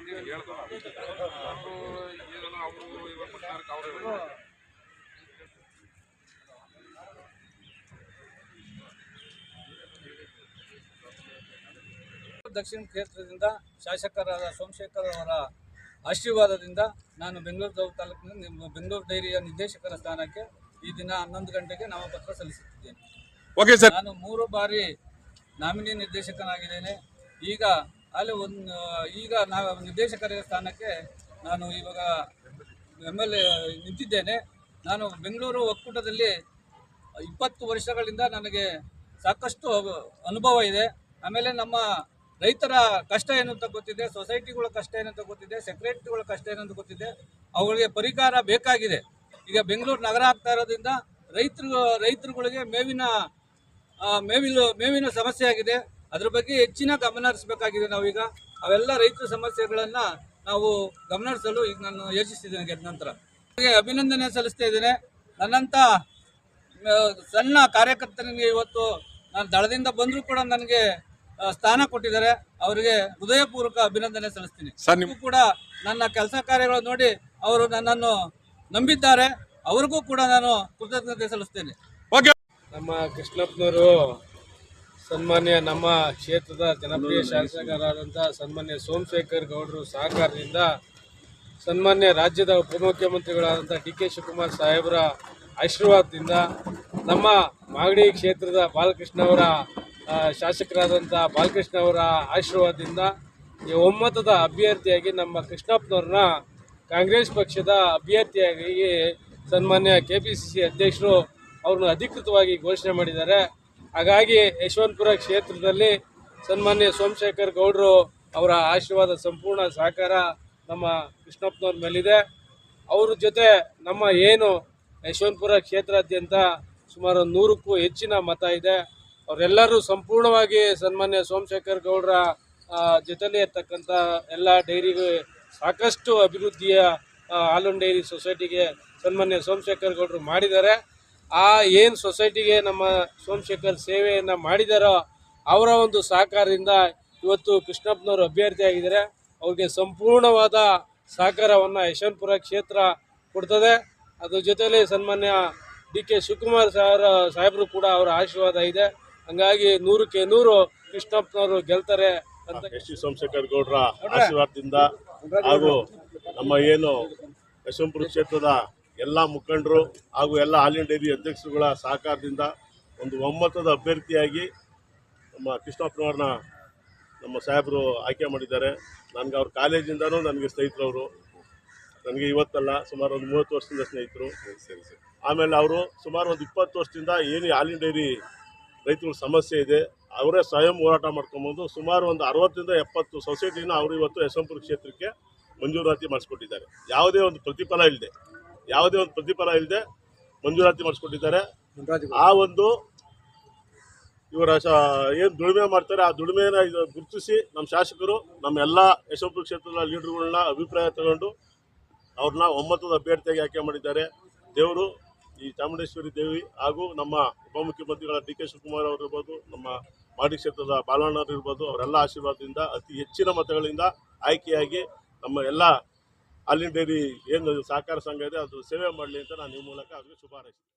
ನೀವು ಅವರು ಅವರು ದಕ್ಷಿಣ ಕ್ಷೇತ್ರದಿಂದ ಶಾಸಕರಾದ ಸೋಮಶೇಖರ್ ಅವರ ಆಶೀರ್ವಾದದಿಂದ ನಾನು ಬೆಂಗಳೂರು ತಾಲೂಕಿನ ಬೆಂಗಳೂರು ಡೈರಿಯ ನಿರ್ದೇಶಕರ ಸ್ಥಾನಕ್ಕೆ ಈ ದಿನ ಹನ್ನೊಂದು ಗಂಟೆಗೆ ನಾಮಪತ್ರ ಸಲ್ಲಿಸುತ್ತಿದ್ದೇನೆ. ನಾನು ಮೂರು ಬಾರಿ ನಾಮಿನಿ ನಿರ್ದೇಶಕನಾಗಿದ್ದೇನೆ. ಈಗ ಅಲ್ಲಿ ಒಂದು ಈಗ ನಾವು ನಿರ್ದೇಶಕರ ಸ್ಥಾನಕ್ಕೆ ನಾನು ಇವಾಗ ಎಂ ಎಲ್ ಎ ನಿಂತಿದ್ದೇನೆ. ನಾನು ಬೆಂಗಳೂರು ಒಕ್ಕೂಟದಲ್ಲಿ ಇಪ್ಪತ್ತು ವರ್ಷಗಳಿಂದ ನನಗೆ ಸಾಕಷ್ಟು ಅನುಭವ ಇದೆ. ಆಮೇಲೆ ನಮ್ಮ ರೈತರ ಕಷ್ಟ ಏನು ಅಂತ ಗೊತ್ತಿದೆ, ಸೊಸೈಟಿಗಳ ಕಷ್ಟ ಏನಂತ ಗೊತ್ತಿದೆ, ಸೆಕ್ರೆಟರಿಗಳ ಕಷ್ಟ ಏನಂತ ಗೊತ್ತಿದೆ ಅವುಗಳಿಗೆ ಪರಿಹಾರ ಬೇಕಾಗಿದೆ. ಈಗ ಬೆಂಗಳೂರು ನಗರ ಆಗ್ತಾ ಇರೋದ್ರಿಂದ ರೈತರು, ರೈತರುಗಳಿಗೆ ಮೇವಿನ ಮೇವಿನ ಮೇವಿನ ಸಮಸ್ಯೆ ಆಗಿದೆ. ಅದ್ರ ಬಗ್ಗೆ ಹೆಚ್ಚಿನ ಗಮನ ಹರಿಸಬೇಕಾಗಿದೆ ನಾವೀಗ. ಅವೆಲ್ಲ ರೈತರ ಸಮಸ್ಯೆಗಳನ್ನ ನಾವು ಗಮನ ಹರಿಸಲು ಈಗ ನಾನು ಯೋಚಿಸಿದ್ದೇನೆ ಗೆದ್ದ ನಂತರ. ಅಭಿನಂದನೆ ಸಲ್ಲಿಸ್ತಾ ಇದ್ದೇನೆ. ನನ್ನಂತ ಸಣ್ಣ ಕಾರ್ಯಕರ್ತನಿಗೆ ಇವತ್ತು ನಾನು ದಳದಿಂದ ಬಂದರೂ ಕೂಡ ನನಗೆ ಸ್ಥಾನ ಕೊಟ್ಟಿದ್ದಾರೆ. ಅವರಿಗೆ ಹೃದಯಪೂರ್ವಕ ಅಭಿನಂದನೆ ಸಲ್ಲಿಸ್ತೀನಿ. ಕೂಡ ನನ್ನ ಕೆಲಸ ಕಾರ್ಯಗಳು ನೋಡಿ ಅವರು ನನ್ನನ್ನು ನಂಬಿದ್ದಾರೆ. ಅವ್ರಿಗೂ ಕೂಡ ನಾನು ಕೃತಜ್ಞತೆ ಸಲ್ಲಿಸ್ತೇನೆ. ಓಕೆ. ನಮ್ಮ ಕೃಷ್ಣಪ್ಪನವರು ಸನ್ಮಾನ್ಯ ನಮ್ಮ ಕ್ಷೇತ್ರದ ಜನಪ್ರಿಯ ಶಾಸಕರಾದಂಥ ಸನ್ಮಾನ್ಯ ಸೋಮಶೇಖರ್ ಗೌಡರು ಸಹಕಾರದಿಂದ ಸನ್ಮಾನ್ಯ ರಾಜ್ಯದ ಉಪಮುಖ್ಯಮಂತ್ರಿಗಳಾದಂಥ ಡಿ ಕೆ ಶಿವಕುಮಾರ್ ಸಾಹೇಬರ ಆಶೀರ್ವಾದದಿಂದ ನಮ್ಮ ಮಾಗಡಿ ಕ್ಷೇತ್ರದ ಬಾಲಕೃಷ್ಣ ಅವರ ಶಾಸಕರಾದಂಥ ಬಾಲಕೃಷ್ಣ ಅವರ ಆಶೀರ್ವಾದದಿಂದ ಈ ಒಮ್ಮತದ ಅಭ್ಯರ್ಥಿಯಾಗಿ ನಮ್ಮ ಕೃಷ್ಣಪ್ಪನವ್ರನ್ನ ಕಾಂಗ್ರೆಸ್ ಪಕ್ಷದ ಅಭ್ಯರ್ಥಿಯಾಗಿ ಸನ್ಮಾನ್ಯ ಕೆ ಪಿ ಸಿ ಸಿ ಅಧ್ಯಕ್ಷರು ಅವ್ರನ್ನ ಅಧಿಕೃತವಾಗಿ ಘೋಷಣೆ ಮಾಡಿದ್ದಾರೆ. ಹಾಗಾಗಿ ಯಶವಂತಪುರ ಕ್ಷೇತ್ರದಲ್ಲಿ ಸನ್ಮಾನ್ಯ ಸೋಮಶೇಖರ್ ಗೌಡರು ಅವರ ಆಶೀರ್ವಾದ ಸಂಪೂರ್ಣ ಸಹಕಾರ ನಮ್ಮ ಕೃಷ್ಣಪ್ಪನವ್ರ ಮೇಲಿದೆ. ಅವ್ರ ಜೊತೆ ನಮ್ಮ ಏನು ಯಶವಂತಪುರ ಕ್ಷೇತ್ರಾದ್ಯಂತ ಸುಮಾರು ನೂರಕ್ಕೂ ಹೆಚ್ಚಿನ ಮತ ಇದೆ. ಅವರೆಲ್ಲರೂ ಸಂಪೂರ್ಣವಾಗಿ ಸನ್ಮಾನ್ಯ ಸೋಮಶೇಖರ್ ಗೌಡರ ಜೊತೆಲಿ ಇರ್ತಕ್ಕಂಥ ಎಲ್ಲ ಡೈರಿಗೆ ಸಾಕಷ್ಟು ಅಭಿವೃದ್ಧಿಯ ಹಾಲೂನ್ ಡೈರಿ ಸೊಸೈಟಿಗೆ ಸನ್ಮಾನ್ಯ ಸೋಮಶೇಖರ್ ಗೌಡರು ಮಾಡಿದ್ದಾರೆ. ಆ ಏನು ಸೊಸೈಟಿಗೆ ನಮ್ಮ ಸೋಮಶೇಖರ್ ಸೇವೆಯನ್ನು ಮಾಡಿದಾರೋ ಅವರ ಒಂದು ಸಹಕಾರದಿಂದ ಇವತ್ತು ಕೃಷ್ಣಪ್ಪನವರು ಅಭ್ಯರ್ಥಿಯಾಗಿದ್ದಾರೆ ಅವ್ರಿಗೆ ಸಂಪೂರ್ಣವಾದ ಸಹಕಾರವನ್ನು ಯಶವಂತಪುರ ಕ್ಷೇತ್ರ ಕೊಡ್ತದೆ. ಅದ್ರ ಜೊತೆಯಲ್ಲಿ ಸನ್ಮಾನ್ಯ ಡಿ ಕೆ ಶಿವಕುಮಾರ್ ಸಾರ್ ಸಾಹೇಬರು ಕೂಡ ಅವರ ಆಶೀರ್ವಾದ ಇದೆ. ಹಂಗಾಗಿ ನೂರಕ್ಕೆ ನೂರು ಕೃಷ್ಣಪ್ಪನವರು ಗೆಲ್ತಾರೆ ಅಂತ ಎಸ್ ಸೋಮಶೇಖರ್ ಗೌಡರ. ಆಶೀರ್ವಾದದಿಂದ ಹಾಗೂ ನಮ್ಮ ಏನು ಯಶವಂತಪುರ ಕ್ಷೇತ್ರದ ಎಲ್ಲ ಮುಖಂಡರು ಹಾಗೂ ಎಲ್ಲ ಇಂಡಿಯಾ ಡೈರಿ ಅಧ್ಯಕ್ಷರುಗಳ ಸಹಕಾರದಿಂದ ಒಂದು ಒಮ್ಮತದ ಅಭ್ಯರ್ಥಿಯಾಗಿ ನಮ್ಮ ಕೃಷ್ಣಪ್ಪನವ್ರನ್ನ ನಮ್ಮ ಸಾಹೇಬರು ಆಯ್ಕೆ ಮಾಡಿದ್ದಾರೆ. ನನಗೆ ಅವ್ರ ಕಾಲೇಜಿಂದನೂ ನನಗೆ ಸ್ನೇಹಿತರವರು. ನನಗೆ ಇವತ್ತಲ್ಲ ಸುಮಾರು ಒಂದು ಮೂವತ್ತು ವರ್ಷದಿಂದ ಸ್ನೇಹಿತರು. ಆಮೇಲೆ ಅವರು ಸುಮಾರು ಒಂದು ಇಪ್ಪತ್ತು ವರ್ಷದಿಂದ ಏನು ಹಾಲಿನ ಡೈರಿ ರೈತಗಳ ಸಮಸ್ಯೆ ಇದೆ ಅವರೇ ಸ್ವಯಂ ಹೋರಾಟ ಮಾಡ್ಕೊಂಬಂದು ಸುಮಾರು ಒಂದು ಅರವತ್ತರಿಂದ ಎಪ್ಪತ್ತು ಸೊಸೈಟಿನ ಅವರು ಇವತ್ತು ಯಶವಂತಪುರ ಕ್ಷೇತ್ರಕ್ಕೆ ಮಂಜೂರಾತಿ ಮಾಡಿಸ್ಕೊಟ್ಟಿದ್ದಾರೆ. ಯಾವುದೇ ಒಂದು ಪ್ರತಿಫಲ ಇಲ್ಲದೆ ಯಾವುದೇ ಒಂದು ಪ್ರತಿಫಲ ಇಲ್ಲದೆ ಮಂಜೂರಾತಿ ಮಾಡಿಸ್ಕೊಟ್ಟಿದ್ದಾರೆ. ಆ ಒಂದು ಇವರ ಏನು ದುಡಿಮೆ ಮಾಡ್ತಾರೆ ಆ ದುಡಿಮೆನ ಇದು ಗುರುತಿಸಿ ನಮ್ಮ ಶಾಸಕರು ನಮ್ಮ ಎಲ್ಲ ಯಶವಂತಪುರ ಕ್ಷೇತ್ರದ ಲೀಡರ್ಗಳನ್ನ ಅಭಿಪ್ರಾಯ ತಗೊಂಡು ಅವ್ರನ್ನ ಒಮ್ಮತದ ಅಭ್ಯರ್ಥಿಯಾಗಿ ಆಯ್ಕೆ ಮಾಡಿದ್ದಾರೆ. ದೇವರು ಈ ಚಾಮುಂಡೇಶ್ವರಿ ದೇವಿ ಹಾಗೂ ನಮ್ಮ ಉಪಮುಖ್ಯಮಂತ್ರಿಗಳ ಡಿ ಕೆ ಶಿವಕುಮಾರ್ ಅವರು ಇರ್ಬೋದು ನಮ್ಮ ಮಾಡಿ ಕ್ಷೇತ್ರದ ಬಾಲಣ್ಣರು ಇರ್ಬೋದು ಅವರೆಲ್ಲ ಆಶೀರ್ವಾದದಿಂದ ಅತಿ ಹೆಚ್ಚಿನ ಮತಗಳಿಂದ ಆಯ್ಕೆಯಾಗಿ ನಮ್ಮ ಎಲ್ಲ ಡೈರಿ ಏನು ಸಹಕಾರ ಸಂಘ ಇದೆ, ಅದು ಸೇವೆ ಮಾಡಲಿ ಅಂತ ನಾನು ಈ ಮೂಲಕ ಅವ್ರಿಗೆ ಶುಭ ಹಾರೈಸ್ತೀನಿ.